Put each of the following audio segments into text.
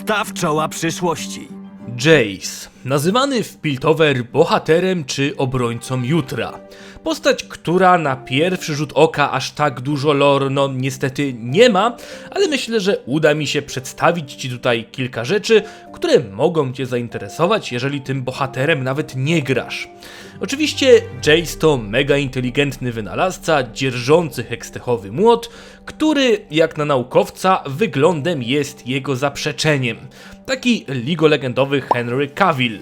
Staw czoła przyszłości. Jace, nazywany w Piltover bohaterem czy obrońcą jutra. Postać, która na pierwszy rzut oka aż tak dużo lore, no niestety nie ma, ale myślę, że uda mi się przedstawić Ci tutaj kilka rzeczy, które mogą Cię zainteresować, jeżeli tym bohaterem nawet nie grasz. Oczywiście Jace to mega inteligentny wynalazca, dzierżący hekstechowy młot, który, jak na naukowca, wyglądem jest jego zaprzeczeniem. Taki ligolegendowy Henry Cavill.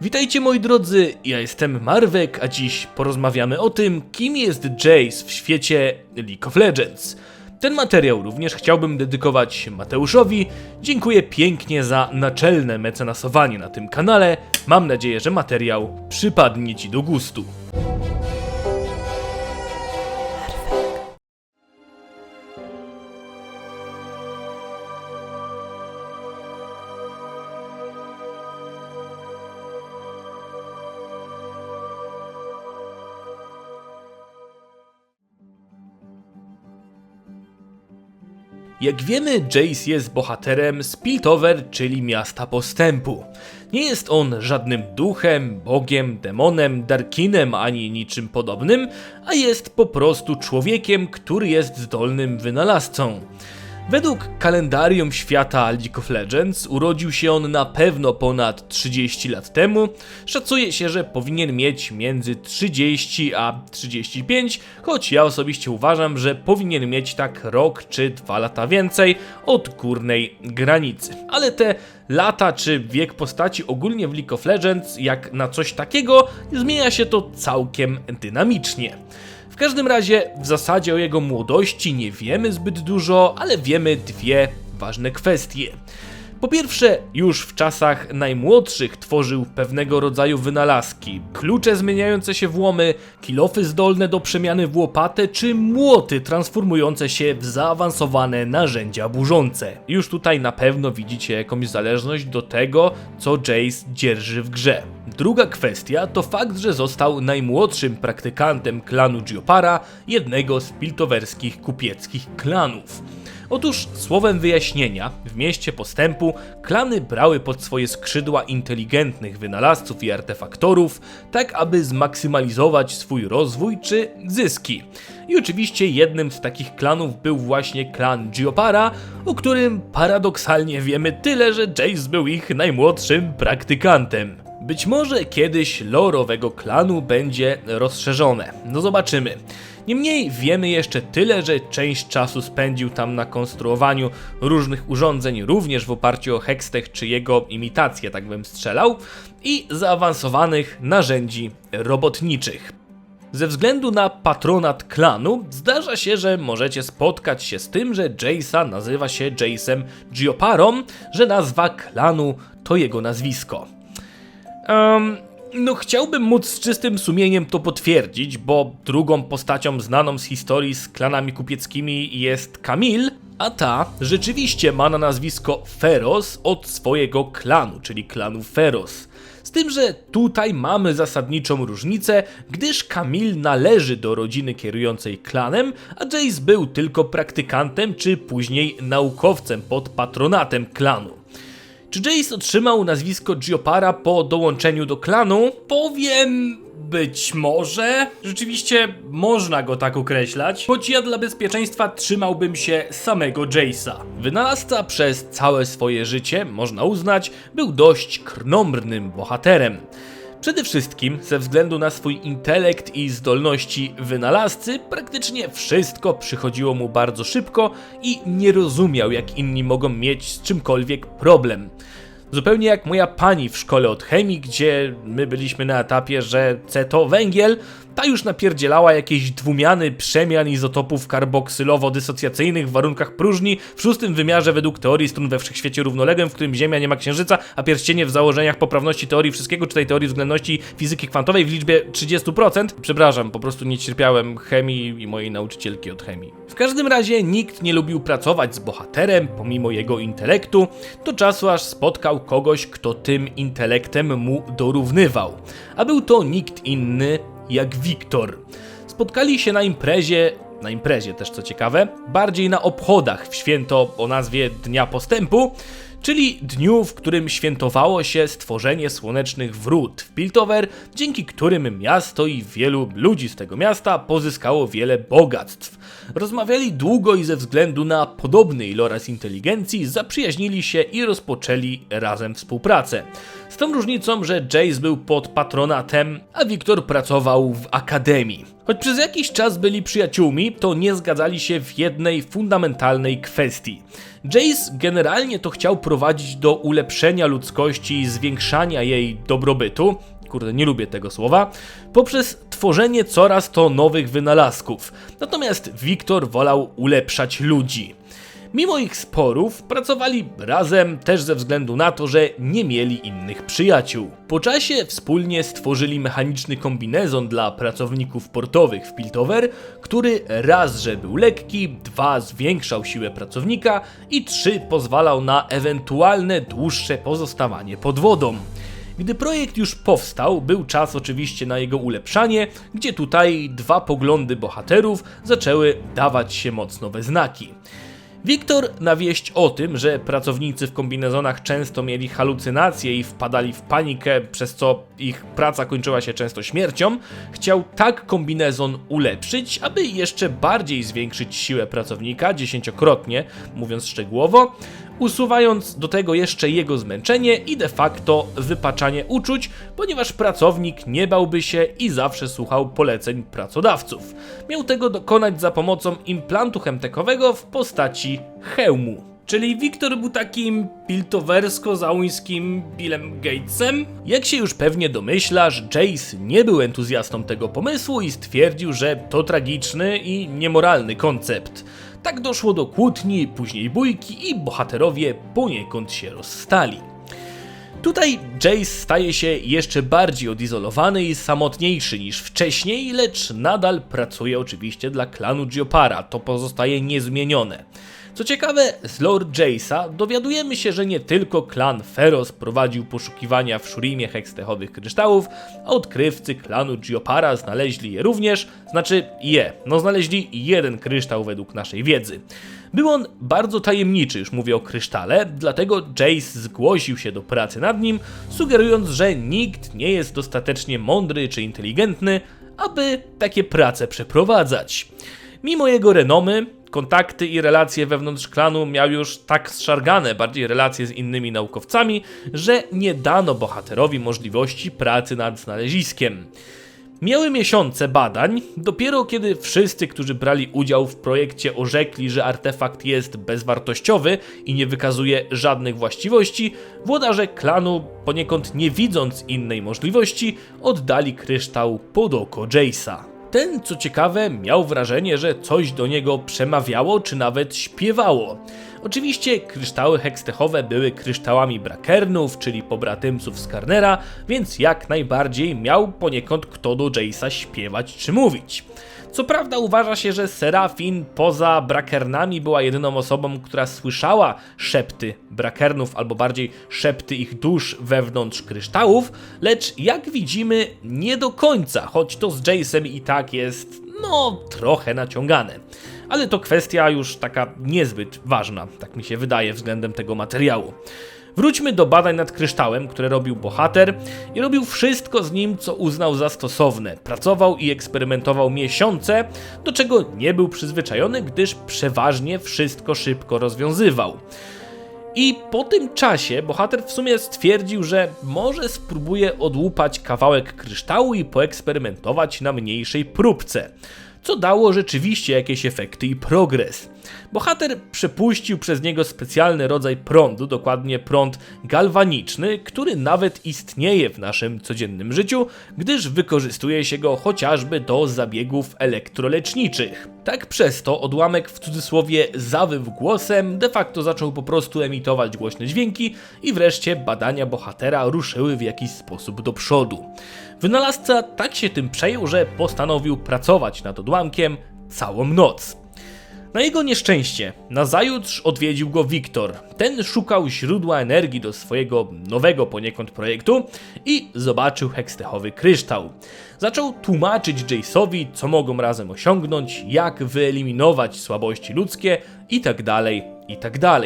Witajcie moi drodzy, ja jestem Marwek, a dziś porozmawiamy o tym, kim jest Jace w świecie League of Legends. Ten materiał również chciałbym dedykować Mateuszowi. Dziękuję pięknie za naczelne mecenasowanie na tym kanale. Mam nadzieję, że materiał przypadnie Ci do gustu. Jak wiemy, Jace jest bohaterem z Piltover, czyli miasta postępu. Nie jest on żadnym duchem, bogiem, demonem, darkinem ani niczym podobnym, a jest po prostu człowiekiem, który jest zdolnym wynalazcą. Według kalendarium świata League of Legends urodził się on na pewno ponad 30 lat temu. Szacuje się, że powinien mieć między 30 a 35, choć ja osobiście uważam, że powinien mieć tak rok czy dwa lata więcej od górnej granicy. Ale te lata czy wiek postaci ogólnie w League of Legends, jak na coś takiego, zmienia się to całkiem dynamicznie. W każdym razie w zasadzie o jego młodości nie wiemy zbyt dużo, ale wiemy dwie ważne kwestie. Po pierwsze, już w czasach najmłodszych tworzył pewnego rodzaju wynalazki. Klucze zmieniające się w łomy, kilofy zdolne do przemiany w łopatę, czy młoty transformujące się w zaawansowane narzędzia burzące. Już tutaj na pewno widzicie jakąś zależność do tego, co Jace dzierży w grze. Druga kwestia to fakt, że został najmłodszym praktykantem klanu Giopara, jednego z piltowerskich kupieckich klanów. Otóż słowem wyjaśnienia, w mieście postępu klany brały pod swoje skrzydła inteligentnych wynalazców i artefaktorów, tak aby zmaksymalizować swój rozwój czy zyski. I oczywiście jednym z takich klanów był właśnie klan Giopara, o którym paradoksalnie wiemy tyle, że Jace był ich najmłodszym praktykantem. Być może kiedyś lore owego klanu będzie rozszerzone. No zobaczymy. Niemniej wiemy jeszcze tyle, że część czasu spędził tam na konstruowaniu różnych urządzeń, również w oparciu o Hextech czy jego imitację, tak bym strzelał, i zaawansowanych narzędzi robotniczych. Ze względu na patronat klanu, zdarza się, że możecie spotkać się z tym, że Jace'a nazywa się Jace'em Gioparą, że nazwa klanu to jego nazwisko. Um, no, chciałbym móc z czystym sumieniem to potwierdzić, bo drugą postacią znaną z historii z klanami kupieckimi jest Kamil, a ta rzeczywiście ma na nazwisko Feros od swojego klanu, czyli klanu Feros. Z tym, że tutaj mamy zasadniczą różnicę, gdyż Kamil należy do rodziny kierującej klanem, a Jace był tylko praktykantem czy później naukowcem pod patronatem klanu. Czy Jace otrzymał nazwisko Giopara po dołączeniu do klanu? Powiem być może. Rzeczywiście można go tak określać, choć ja dla bezpieczeństwa trzymałbym się samego Jace'a. Wynalazca przez całe swoje życie, można uznać, był dość krnąbrnym bohaterem. Przede wszystkim ze względu na swój intelekt i zdolności wynalazcy, praktycznie wszystko przychodziło mu bardzo szybko i nie rozumiał, jak inni mogą mieć z czymkolwiek problem. Zupełnie jak moja pani w szkole od chemii, gdzie my byliśmy na etapie, że C to węgiel, ta już napierdzielała jakieś dwumiany przemian izotopów karboksylowo-dysocjacyjnych w warunkach próżni w szóstym wymiarze według teorii strun we wszechświecie równoległym, w którym Ziemia nie ma księżyca, a pierścienie w założeniach poprawności teorii wszystkiego, czy tej teorii względności fizyki kwantowej w liczbie 30%. Przepraszam, po prostu nie cierpiałem chemii i mojej nauczycielki od chemii. W każdym razie nikt nie lubił pracować z bohaterem, pomimo jego intelektu, do czasu aż spotkał kogoś, kto tym intelektem mu dorównywał. A był to nikt inny jak Wiktor. Spotkali się na imprezie, na imprezie też co ciekawe, bardziej na obchodach w święto o nazwie Dnia Postępu, czyli dniu, w którym świętowało się stworzenie słonecznych wrót w Piltover, dzięki którym miasto i wielu ludzi z tego miasta pozyskało wiele bogactw. Rozmawiali długo i ze względu na podobny iloraz inteligencji zaprzyjaźnili się i rozpoczęli razem współpracę. Z tą różnicą, że Jace był pod patronatem, a Wiktor pracował w akademii. Choć przez jakiś czas byli przyjaciółmi, to nie zgadzali się w jednej fundamentalnej kwestii. Jace generalnie to chciał prowadzić do ulepszenia ludzkości i zwiększania jej dobrobytu, kurde, nie lubię tego słowa, poprzez tworzenie coraz to nowych wynalazków. Natomiast Wiktor wolał ulepszać ludzi. Mimo ich sporów, pracowali razem też ze względu na to, że nie mieli innych przyjaciół. Po czasie wspólnie stworzyli mechaniczny kombinezon dla pracowników portowych w Piltover, który raz, że był lekki, dwa, zwiększał siłę pracownika i trzy, pozwalał na ewentualne dłuższe pozostawanie pod wodą. Gdy projekt już powstał, był czas oczywiście na jego ulepszanie, gdzie tutaj dwa poglądy bohaterów zaczęły dawać się mocno we znaki. Wiktor na wieść o tym, że pracownicy w kombinezonach często mieli halucynacje i wpadali w panikę, przez co ich praca kończyła się często śmiercią, chciał tak kombinezon ulepszyć, aby jeszcze bardziej zwiększyć siłę pracownika dziesięciokrotnie, mówiąc szczegółowo, usuwając do tego jeszcze jego zmęczenie i de facto wypaczanie uczuć, ponieważ pracownik nie bałby się i zawsze słuchał poleceń pracodawców. Miał tego dokonać za pomocą implantu chemtekowego w postaci hełmu. Czyli Wiktor był takim piltowersko-załuńskim Billem Gatesem? Jak się już pewnie domyślasz, Jace nie był entuzjastą tego pomysłu i stwierdził, że to tragiczny i niemoralny koncept. Tak doszło do kłótni, później bójki i bohaterowie poniekąd się rozstali. Tutaj Jace staje się jeszcze bardziej odizolowany i samotniejszy niż wcześniej, lecz nadal pracuje oczywiście dla klanu Giopara, to pozostaje niezmienione. Co ciekawe, z lore Jace'a dowiadujemy się, że nie tylko klan Feroz prowadził poszukiwania w Shurimie hekstechowych kryształów, a odkrywcy klanu Giopara znaleźli je również, znaczy je, no znaleźli jeden kryształ według naszej wiedzy. Był on bardzo tajemniczy, już mówię o krysztale, dlatego Jace zgłosił się do pracy nad nim, sugerując, że nikt nie jest dostatecznie mądry czy inteligentny, aby takie prace przeprowadzać. Mimo jego renomy, kontakty i relacje wewnątrz klanu miał już tak zszargane, bardziej relacje z innymi naukowcami, że nie dano bohaterowi możliwości pracy nad znaleziskiem. Miały miesiące badań, dopiero kiedy wszyscy, którzy brali udział w projekcie, orzekli, że artefakt jest bezwartościowy i nie wykazuje żadnych właściwości, włodarze klanu, poniekąd nie widząc innej możliwości, oddali kryształ pod oko Jace'a. Ten, co ciekawe, miał wrażenie, że coś do niego przemawiało czy nawet śpiewało. Oczywiście kryształy hekstechowe były kryształami brakernów, czyli pobratymców Skarnera, więc jak najbardziej miał poniekąd kto do Jace'a śpiewać czy mówić. Co prawda uważa się, że Serafin poza Brakernami była jedyną osobą, która słyszała szepty Brakernów, albo bardziej szepty ich dusz wewnątrz kryształów, lecz jak widzimy nie do końca, choć to z Jace'em i tak jest, no, trochę naciągane. Ale to kwestia już taka niezbyt ważna, tak mi się wydaje, względem tego materiału. Wróćmy do badań nad kryształem, które robił bohater i robił wszystko z nim, co uznał za stosowne. Pracował i eksperymentował miesiące, do czego nie był przyzwyczajony, gdyż przeważnie wszystko szybko rozwiązywał. I po tym czasie bohater w sumie stwierdził, że może spróbuje odłupać kawałek kryształu i poeksperymentować na mniejszej próbce co dało rzeczywiście jakieś efekty i progres. Bohater przepuścił przez niego specjalny rodzaj prądu, dokładnie prąd galwaniczny, który nawet istnieje w naszym codziennym życiu, gdyż wykorzystuje się go chociażby do zabiegów elektroleczniczych. Tak przez to odłamek w cudzysłowie zawył głosem, de facto zaczął po prostu emitować głośne dźwięki i wreszcie badania bohatera ruszyły w jakiś sposób do przodu. Wynalazca tak się tym przejął, że postanowił pracować nad odłamkiem całą noc. Na jego nieszczęście, nazajutrz odwiedził go Wiktor. Ten szukał źródła energii do swojego nowego poniekąd projektu i zobaczył hekstechowy kryształ. Zaczął tłumaczyć Jace'owi, co mogą razem osiągnąć, jak wyeliminować słabości ludzkie itd., itd.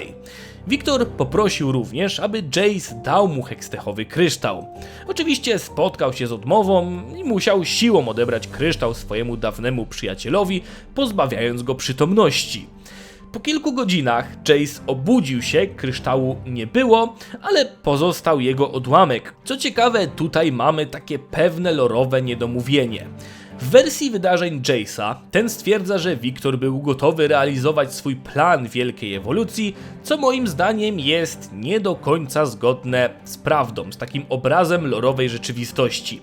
Wiktor poprosił również, aby Jace dał mu hekstechowy kryształ. Oczywiście spotkał się z odmową i musiał siłą odebrać kryształ swojemu dawnemu przyjacielowi, pozbawiając go przytomności. Po kilku godzinach Jace obudził się, kryształu nie było, ale pozostał jego odłamek. Co ciekawe, tutaj mamy takie pewne lorowe niedomówienie. W wersji wydarzeń Jace'a ten stwierdza, że Wiktor był gotowy realizować swój plan wielkiej ewolucji, co moim zdaniem jest nie do końca zgodne z prawdą, z takim obrazem lorowej rzeczywistości.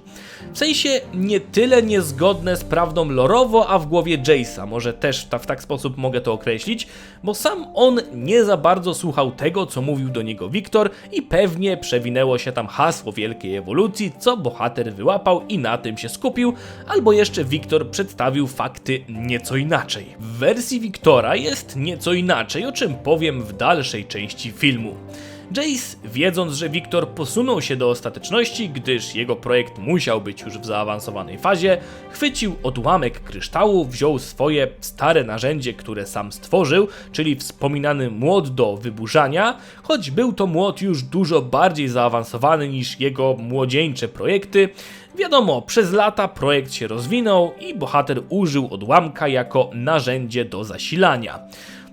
W sensie nie tyle niezgodne z prawdą lorowo, a w głowie Jace'a, może też w tak sposób mogę to określić, bo sam on nie za bardzo słuchał tego, co mówił do niego Wiktor i pewnie przewinęło się tam hasło wielkiej ewolucji, co bohater wyłapał i na tym się skupił, albo jeszcze Wiktor przedstawił fakty nieco inaczej. W wersji Wiktora jest nieco inaczej, o czym powiem w dalszej części filmu. Jace, wiedząc, że Wiktor posunął się do ostateczności, gdyż jego projekt musiał być już w zaawansowanej fazie, chwycił odłamek kryształu, wziął swoje stare narzędzie, które sam stworzył, czyli wspominany młot do wyburzania, choć był to młot już dużo bardziej zaawansowany niż jego młodzieńcze projekty. Wiadomo, przez lata projekt się rozwinął i bohater użył odłamka jako narzędzie do zasilania.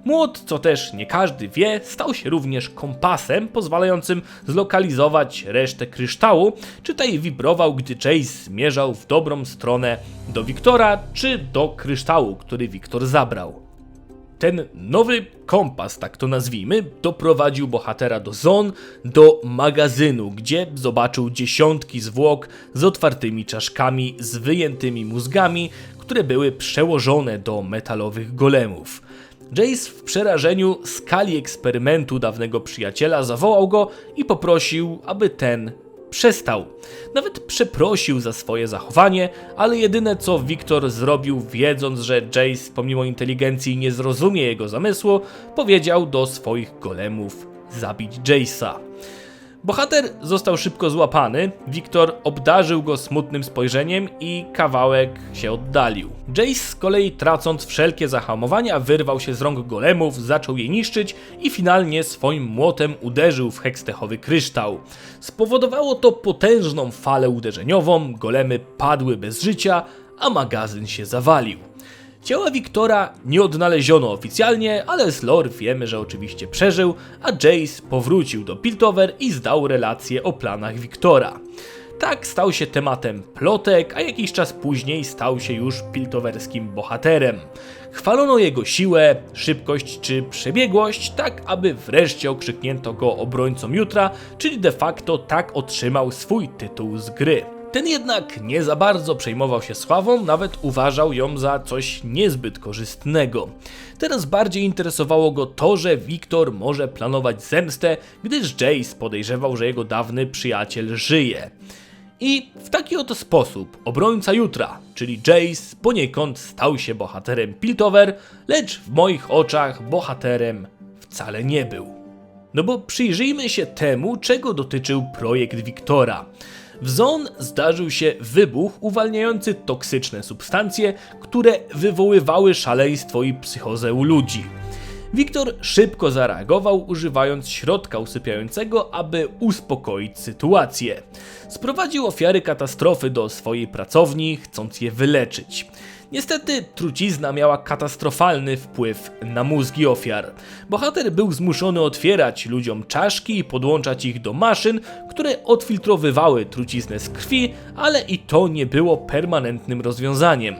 Młot, co też nie każdy wie, stał się również kompasem pozwalającym zlokalizować resztę kryształu, czy tej wibrował, gdy Chase zmierzał w dobrą stronę do Wiktora, czy do kryształu, który Wiktor zabrał. Ten nowy kompas, tak to nazwijmy, doprowadził bohatera do zon, do magazynu, gdzie zobaczył dziesiątki zwłok z otwartymi czaszkami, z wyjętymi mózgami, które były przełożone do metalowych golemów. Jace w przerażeniu skali eksperymentu dawnego przyjaciela zawołał go i poprosił, aby ten przestał. Nawet przeprosił za swoje zachowanie, ale jedyne co Wiktor zrobił, wiedząc, że Jace pomimo inteligencji nie zrozumie jego zamysłu, powiedział do swoich golemów zabić Jace'a. Bohater został szybko złapany, Wiktor obdarzył go smutnym spojrzeniem i kawałek się oddalił. Jace z kolei tracąc wszelkie zahamowania wyrwał się z rąk golemów, zaczął je niszczyć i finalnie swoim młotem uderzył w hekstechowy kryształ. Spowodowało to potężną falę uderzeniową, golemy padły bez życia, a magazyn się zawalił. Ciała Wiktora nie odnaleziono oficjalnie, ale z lore wiemy, że oczywiście przeżył, a Jace powrócił do Piltover i zdał relację o planach Wiktora. Tak stał się tematem plotek, a jakiś czas później stał się już piltowerskim bohaterem. Chwalono jego siłę, szybkość czy przebiegłość, tak aby wreszcie okrzyknięto go obrońcą jutra, czyli de facto tak otrzymał swój tytuł z gry. Ten jednak nie za bardzo przejmował się sławą, nawet uważał ją za coś niezbyt korzystnego. Teraz bardziej interesowało go to, że Wiktor może planować zemstę, gdyż Jace podejrzewał, że jego dawny przyjaciel żyje. I w taki oto sposób obrońca jutra, czyli Jace, poniekąd stał się bohaterem Piltover, lecz w moich oczach bohaterem wcale nie był. No bo przyjrzyjmy się temu, czego dotyczył projekt Wiktora. W Zon zdarzył się wybuch uwalniający toksyczne substancje, które wywoływały szaleństwo i psychozę u ludzi. Wiktor szybko zareagował, używając środka usypiającego, aby uspokoić sytuację. Sprowadził ofiary katastrofy do swojej pracowni, chcąc je wyleczyć. Niestety trucizna miała katastrofalny wpływ na mózgi ofiar. Bohater był zmuszony otwierać ludziom czaszki i podłączać ich do maszyn, które odfiltrowywały truciznę z krwi, ale i to nie było permanentnym rozwiązaniem.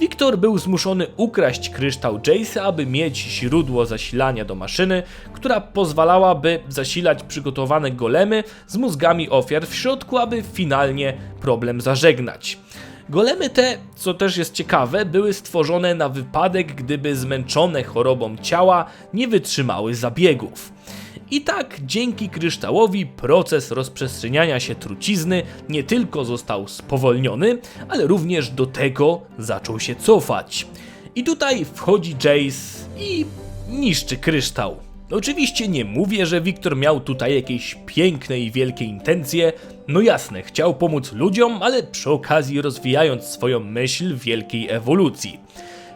Wiktor był zmuszony ukraść kryształ Jace'a, aby mieć źródło zasilania do maszyny, która pozwalałaby zasilać przygotowane golemy z mózgami ofiar w środku, aby finalnie problem zażegnać. Golemy te, co też jest ciekawe, były stworzone na wypadek, gdyby zmęczone chorobą ciała nie wytrzymały zabiegów. I tak dzięki kryształowi proces rozprzestrzeniania się trucizny nie tylko został spowolniony, ale również do tego zaczął się cofać. I tutaj wchodzi Jace i niszczy kryształ. Oczywiście nie mówię, że Wiktor miał tutaj jakieś piękne i wielkie intencje. No jasne, chciał pomóc ludziom, ale przy okazji rozwijając swoją myśl wielkiej ewolucji.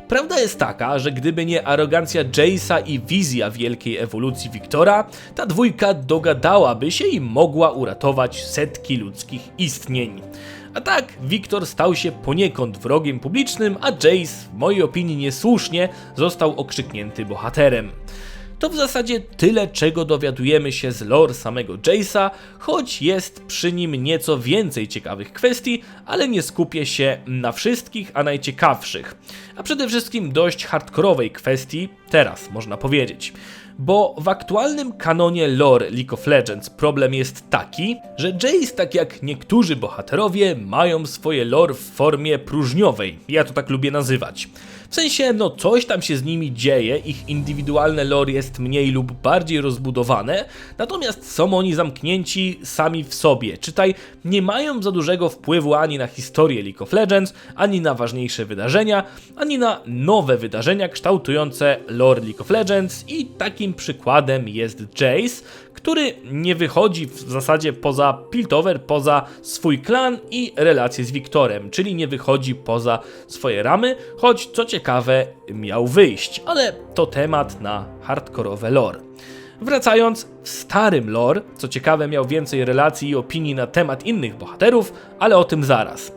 Prawda jest taka, że gdyby nie arogancja Jace'a i wizja wielkiej ewolucji Wiktora, ta dwójka dogadałaby się i mogła uratować setki ludzkich istnień. A tak, Wiktor stał się poniekąd wrogiem publicznym, a Jace, w mojej opinii niesłusznie, został okrzyknięty bohaterem. To w zasadzie tyle, czego dowiadujemy się z lore samego Jace'a, choć jest przy nim nieco więcej ciekawych kwestii, ale nie skupię się na wszystkich, a najciekawszych. A przede wszystkim dość hardkorowej kwestii, teraz można powiedzieć. Bo w aktualnym kanonie lore League of Legends problem jest taki, że Jace, tak jak niektórzy bohaterowie, mają swoje lore w formie próżniowej. Ja to tak lubię nazywać. W sensie, no coś tam się z nimi dzieje, ich indywidualne lore jest mniej lub bardziej rozbudowane, natomiast są oni zamknięci sami w sobie. Czytaj, nie mają za dużego wpływu ani na historię League of Legends, ani na ważniejsze wydarzenia, ani na nowe wydarzenia kształtujące lore League of Legends i takim przykładem jest Jace, który nie wychodzi w zasadzie poza Piltover, poza swój klan i relacje z Wiktorem, czyli nie wychodzi poza swoje ramy, choć co ciekawe miał wyjść, ale to temat na hardkorowe lore. Wracając, w starym lore, co ciekawe miał więcej relacji i opinii na temat innych bohaterów, ale o tym zaraz.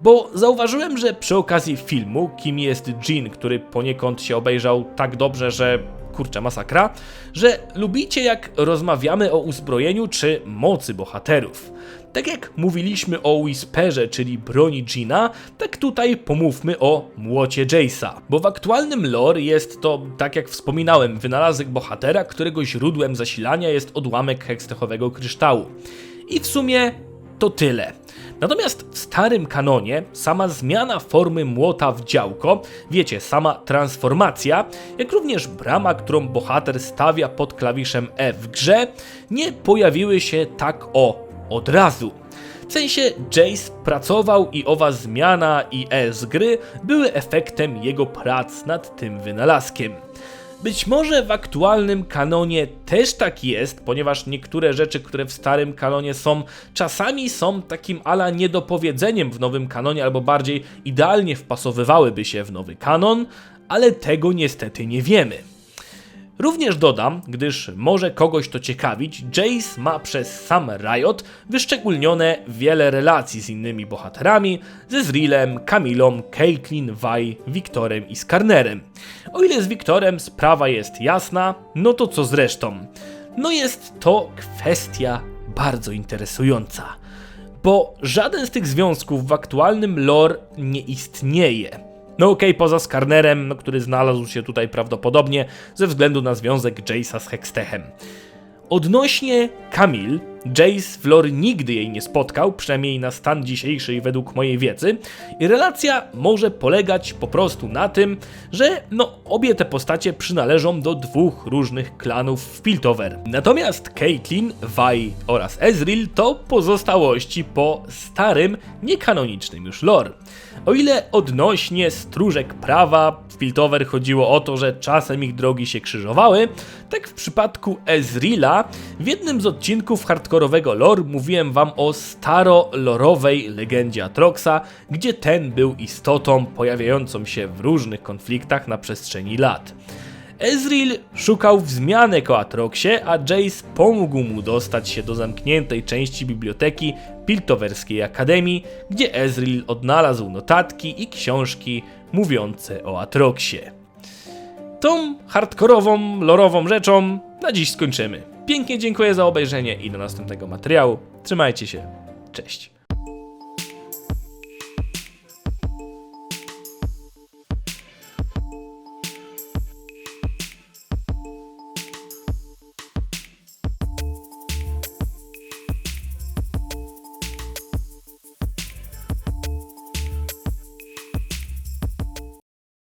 Bo zauważyłem, że przy okazji filmu, kim jest Jean, który poniekąd się obejrzał tak dobrze, że kurczę masakra, że lubicie jak rozmawiamy o uzbrojeniu czy mocy bohaterów. Tak jak mówiliśmy o Whisperze, czyli broni Gina, tak tutaj pomówmy o młocie Jace'a. Bo w aktualnym lore jest to, tak jak wspominałem, wynalazek bohatera, którego źródłem zasilania jest odłamek hekstechowego kryształu. I w sumie to tyle. Natomiast w starym kanonie sama zmiana formy młota w działko, wiecie, sama transformacja, jak również brama, którą bohater stawia pod klawiszem F w grze, nie pojawiły się tak o od razu. W sensie Jace pracował i owa zmiana i E z gry były efektem jego prac nad tym wynalazkiem. Być może w aktualnym kanonie też tak jest, ponieważ niektóre rzeczy, które w starym kanonie są, czasami są takim ala niedopowiedzeniem w nowym kanonie, albo bardziej idealnie wpasowywałyby się w nowy kanon, ale tego niestety nie wiemy. Również dodam, gdyż może kogoś to ciekawić, Jace ma przez sam Riot wyszczególnione wiele relacji z innymi bohaterami, ze Zrilem, Kamilą, Caitlyn, Vi, Wiktorem i Skarnerem. O ile z Wiktorem sprawa jest jasna, no to co z resztą? No jest to kwestia bardzo interesująca, bo żaden z tych związków w aktualnym lore nie istnieje. No okej, poza Skarnerem, no, który znalazł się tutaj prawdopodobnie ze względu na związek Jace'a z Hextechem. Odnośnie Kamil, Jace w lore nigdy jej nie spotkał, przynajmniej na stan dzisiejszy według mojej wiedzy, i relacja może polegać po prostu na tym, że no obie te postacie przynależą do dwóch różnych klanów w Piltover. Natomiast Caitlyn, Vi oraz Ezreal to pozostałości po starym, niekanonicznym już lore. O ile odnośnie stróżek prawa w Piltover chodziło o to, że czasem ich drogi się krzyżowały, tak w przypadku Ezreala w jednym z odcinków hardkorowego lore mówiłem wam o staro-lorowej legendzie Atroxa, gdzie ten był istotą pojawiającą się w różnych konfliktach na przestrzeni lat. Ezreal szukał wzmianek o Atroxie, a Jace pomógł mu dostać się do zamkniętej części biblioteki Piltowerskiej Akademii, gdzie Ezreal odnalazł notatki i książki mówiące o Atroxie. Tą hardkorową, lorową rzeczą na dziś skończymy. Pięknie dziękuję za obejrzenie i do następnego materiału. Trzymajcie się. Cześć.